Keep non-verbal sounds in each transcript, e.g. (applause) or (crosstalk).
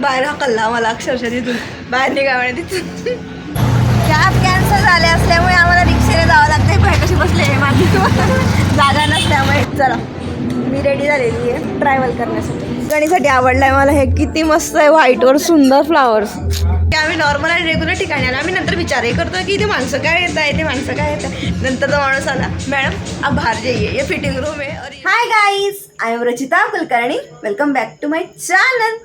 बाहेर हकलला मला अक्षरशः तिथून. बाहेर निघावणे तिथून. कॅब कॅन्सल झाले असल्यामुळे आम्हाला रिक्षेने जावं लागतंय. बाहेर कशी बसले माझी जागा नसल्यामुळे. चला मी रेडी झालेली आहे ट्रॅव्हल करण्यासाठी. गणीसाठी आवडलाय मला हे. किती मस्त आहे व्हाईटवर सुंदर फ्लावर्स आम्ही नॉर्मल आणि रेग्युलर ठिकाणी आलो. आम्ही नंतर विचारही करतो की इथे माणसं काय येत आहे ते माणसं काय येत आहे नंतर तो माणूस आला मॅडम आप बाहेर जाइए. ये फिटिंग रूम है और hi guys I am Rachita Kulkarni. Welcome back to my channel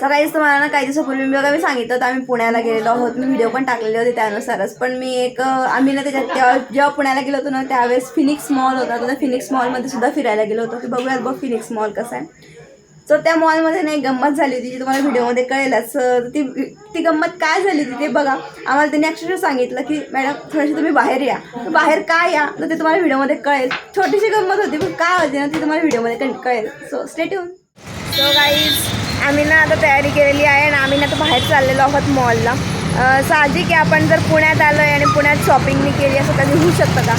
सकाळीच तुम्हाला ना काही दिवसापूर्वी मी बघा मी सांगितलं होतं आम्ही पुण्याला गेलेलो आहोत. मी व्हिडिओ पण टाकलेले होते त्यानुसारच. पण मी एक आम्ही ना त्याच्यात तेव्हा जेव्हा पुण्याला गेलो होतो ना त्यावेळेस फिनिक्स मॉल होता. तर फिनिक्स मॉलमध्ये सुद्धा फिरायला गेलो होतो. की बघूयात बघ फिनिक्स मॉल कसा आहे. सो त्या मॉलमध्ये ना एक गंमत झाली होती जी तुम्हाला व्हिडिओमध्ये कळेलच. ती ती गंमत काय झाली होती ते बघा. आम्हाला त्यांनी अक्षरशः सांगितलं की मॅडम थोडीशी तुम्ही बाहेर या. बाहेर काय या? तर ते तुम्हाला व्हिडिओमध्ये कळेल. छोटीशी गंमत होती पण काय होती ना ती तुम्हाला व्हिडिओमध्ये कळेल. सो स्टेट सो गाईज आम्ही ना आता तयारी केलेली आहे आणि आम्ही ना आता बाहेर चाललेलो आहोत मॉलला. साहजिक आहे आपण जर पुण्यात आलो आहे आणि पुण्यात शॉपिंग मी केली असं कधी होऊ शकतं का?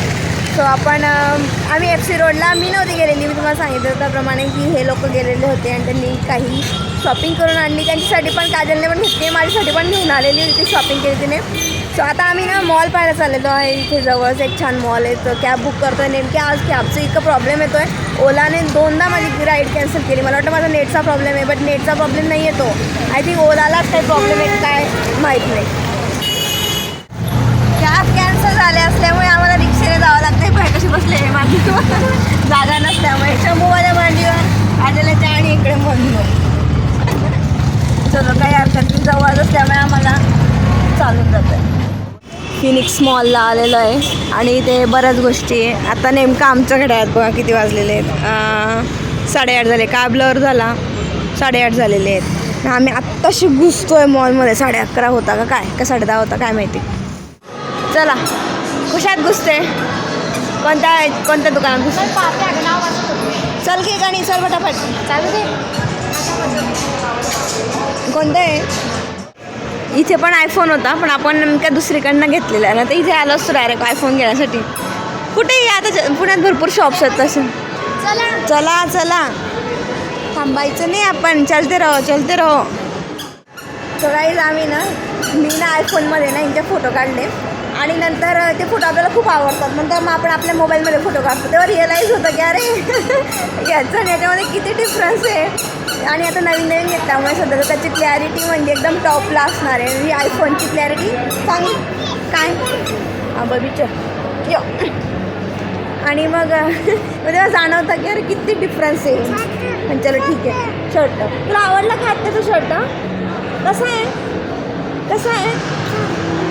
सो आपण आम्ही एफ सी रोडला मी नव्हती गेलेली. मी तुम्हाला सांगितलं त्याप्रमाणे की हे लोक गेलेले होते आणि त्यांनी काही शॉपिंग करून आणली. त्यांच्यासाठी पण काजलने पण घेतली माझ्यासाठी पण घेऊन आलेली होती शॉपिंग केली तिने. सो आता आम्ही ना मॉल पाहायला चाललेलो आहे. इथे जवळच एक छान मॉल आहे. तर कॅब बुक करतो आहे नेमकी आज कॅबचं इतकं प्रॉब्लेम येतो आहे ओलाने दोनदा माझी राईड कॅन्सल केली. मला वाटतं माझा नेटचा प्रॉब्लेम आहे बट नेटचा प्रॉब्लेम नाही येतो. आय थिंक ओलालाच काही प्रॉब्लेम आहे काय माहीत नाही. कॅब कॅन्सल झाले असल्यामुळे आम्हाला रिक्षेने जावं लागतंय. आहे कशी बसले आहे माझी जागा नसल्यामुळे. शंभूवाल्या मांडीवर आलेल्याच्या आणि इकडे म्हणलो चलो काही हरकत नाही. जवळ असल्यामुळे आम्हाला चालून जातं फिनिक्स मॉलला आलेलो आहे. आणि इथे बऱ्याच गोष्टी आहे. आता नेमकं आमच्याकडे आहेत बघा किती वाजलेले आहेत. साडेआठ झाले. काबलवर झाला? साडेआठ झालेले आहेत. आम्ही आत्ताशी घुसतोय मॉलमध्ये. साडे अकरा होता का काय? का साडे दहा होता? काय माहिती? चला. कशात घुसते. कोणत्या कोणत्या दुकानात घुसते? चल की गाणी चल फटाफट. चालू दे. कोणतं आहे? इथे पण आयफोन होता पण आपण नेमक्या दुसरीकडनं घेतलेला आहे. ना तर इथे आलो असतो डायरेक्ट आयफोन घेण्यासाठी. कुठेही आता पुण्यात भरपूर शॉप्स आहेत तसे. चला. चला चला. थांबायचं नाही आपण. चलते राहो चलते राहो. तर आम्ही ना मी ना आयफोनमध्ये ना यांचे फोटो काढले. आणि नंतर ते फोटो आपल्याला खूप आवडतात. नंतर मग आपण आपल्या मोबाईलमध्ये फोटो काढतो. तेव्हा रिअलाईज होतं की अरे (laughs) याचं आणि याच्यामध्ये किती डिफरन्स आहे. आणि आता नवीन नवीन घेतल्यामुळे सध्या त्याची क्लॅरिटी म्हणजे एकदम टॉपला असणार आहे. ही आयफोनची क्लॅरिटी चांगली. काय? हा बबीचर यो. आणि (laughs) मग तेव्हा जाणवतं की अरे किती डिफरन्स आहे. पण चलो ठीक आहे. शर्ट तुला आवडला का आत्ताचा शर्ट कसा आहे? कसा आहे?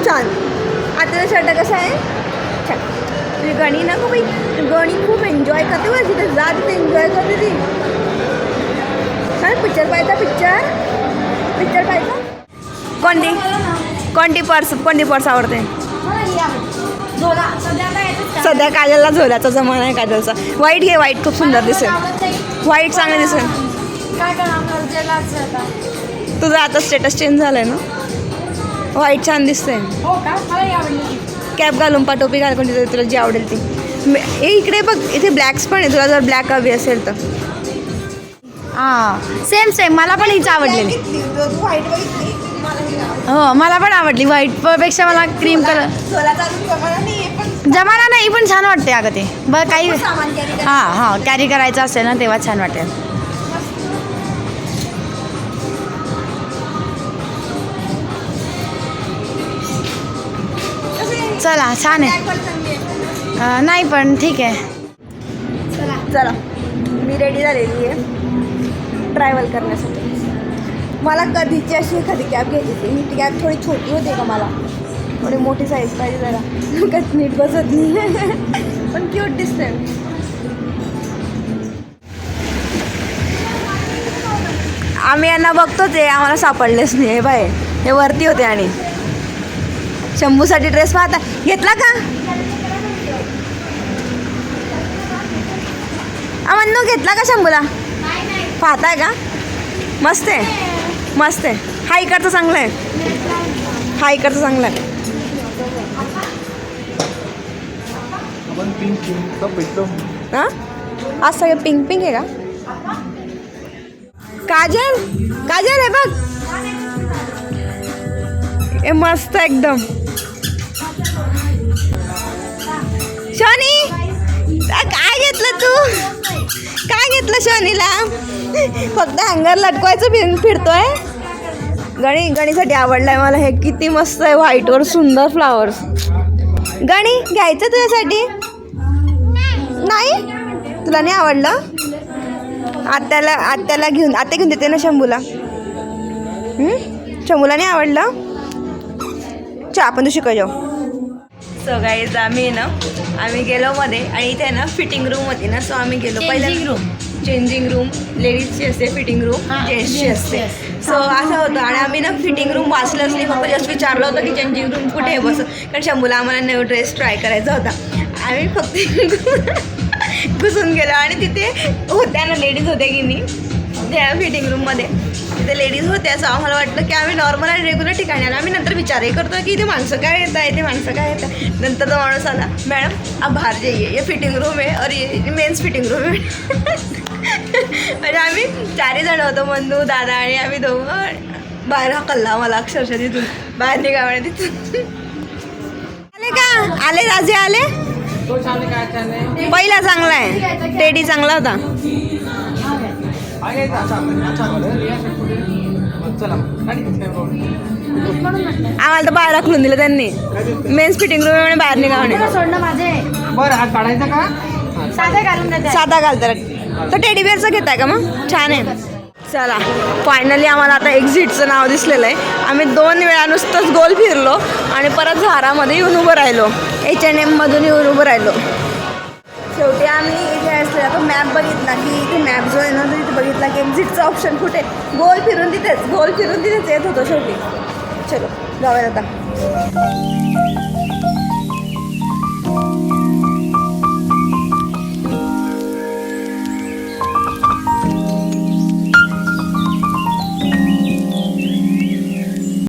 छान. आत्ताचा शर्ट कसा आहे? छान. तुझी गणी ना ती गणी खूप एन्जॉय करते बरं तिथे जा तिथे एन्जॉय करते ती. छान पिक्चर पाहायचा पिक्चर पिक्चर पाहायचा. कोणती? कोणती पर्स कोणती पर्स आवडते? झोला. सध्या आता काजलला झोल्याचा जमाना आहे काजलचा. व्हाईट घे व्हाईट खूप सुंदर दिसेल. व्हाईट चांगलं दिसेल. आता. तुझं आता स्टेटस चेंज झालंय ना? व्हाईट छान दिसतंय. हो का? मलाही आवडली कॅप घालून पा टोपी घाल कोणती तरी तुला जी आवडेल ती. ए इकडे बघ इथे ब्लॅक्स पण आहे तुला जर ब्लॅक हवी असेल तर. हां सेम सेम मला पण हीच आवडलेली. व्हाईट हो मला पण आवडली. व्हाईटपेक्षा मला क्रीम कलर जमाना नाही पण छान वाटते अगं ते. बरं काही. हां हां कॅरी करायचं असेल ना तेव्हा छान वाटेल. चला छान आहे. नाही पण ठीक आहे. चला चला. मी रेडी झालेली आहे. ट्रॅव्हल करण्यासाठी. मला कधीची अशी एखादी कॅब घ्यायची होती. ही कॅब थोडी छोटी होती का मला? थोडी मोठी साईज पाहिजे जरा. कधी नीट बसत नाही. पण क्यूट दिसते आम्ही यांना बघतोच आहे. आम्हाला सापडलेच नाही हे बाय हे वरती होते आणि. शंभूसाठी ड्रेस पाहता. घेतला का? अमन्नू घेतला का शंभूला? पाहताय का? मस्त आहे. मस्त आहे. हा इकडचं चांगलं आहे. हा इकडचं चांगलं आहे. हां? आज सगळं पिंक पिंक आहे का? काजल काजल आहे बघ. हे मस्त एकदम. घेतलं तू? काय घेतलं शनीला फक्त हँगर लटकवायचं फिर फिरतोय? गणी गणीसाठी आवडलाय मला हे. किती मस्त आहे व्हाईटवर सुंदर फ्लावर्स गणी घ्यायचं तुझ्यासाठी? नाही? तुला नाही आवडलं? आत्याला आत्याला घेऊन आत्या घेऊन देते ना शंभूला. शंभूला नाही आवडलं? चा आपण तू शिकाय जाऊ. सो गाईज आम्ही ना आम्ही गेलो मध्ये आणि इथे ना फिटिंग रूम होती ना सो आम्ही गेलो. Changing room. चेंजिंग रूम लेडीजची असते फिटिंग रूम जेंट्सची असते. सो असं होतं. आणि आम्ही ना फिटिंग रूम वाचलंच नाही फक्त जस्ट विचारलं होतं की चेंजिंग रूम कुठे आहे? बस. कारण शंभूला आम्हाला न्यू ड्रेस ट्राय करायचा होता. आम्ही फक्त घुसून गेलो. आणि तिथे होत्या ना लेडीज होत्या की नाही त्या फिटिंग रूममध्ये तिथे लेडीज होत्या असं आम्हाला वाटलं की आम्ही नॉर्मल आणि रेग्युलर ठिकाणी आलो. आम्ही नंतर विचारही करतो की इथे माणसं काय येत आहे इथे माणसं काय येत आहे नंतर तो माणूस आला मॅडम आप बाहर जाइए ये फिटिंग रूम आहे और ये मेन्स फिटिंग रूम आहे म्हणजे आम्ही चारही जण होतो मंदू दादा आणि आम्ही दोघं. बाहेर हा कल्ला मला अक्षरशः तिथून बाहेर निघा तिथून. आले का? आले राजे आले? पहिला चांगला आहे. टेडी चांगला होता. आम्हाला तर बाहेर राखून दिलं त्यांनी. मेन्स फिटिंग रूम म्हणे बाहेर निघा म्हणे. सोडणं माझे. बरं काढायचा का? साधे घालून देते साधा घालतात तर टेडी बिअरचं घेताय का मग? छान आहे. चला फायनली आम्हाला आता एक्झिटचं नाव दिसलेलं आहे. आम्ही दोन वेळा नुसतंच गोल फिरलो आणि परत झारामध्ये येऊन उभं राहिलो. एच एन एममधून येऊन उभं राहिलो. शेवटी आम्ही इथे असलेला तो मॅप बघितला की इथे मॅप जो आहे ना तो इथे बघितला की एक्झिटचा ऑप्शन कुठे? गोल फिरून तिथेच गोल फिरून तिथेच येत होतो शेवटी. चलो जाऊया आता.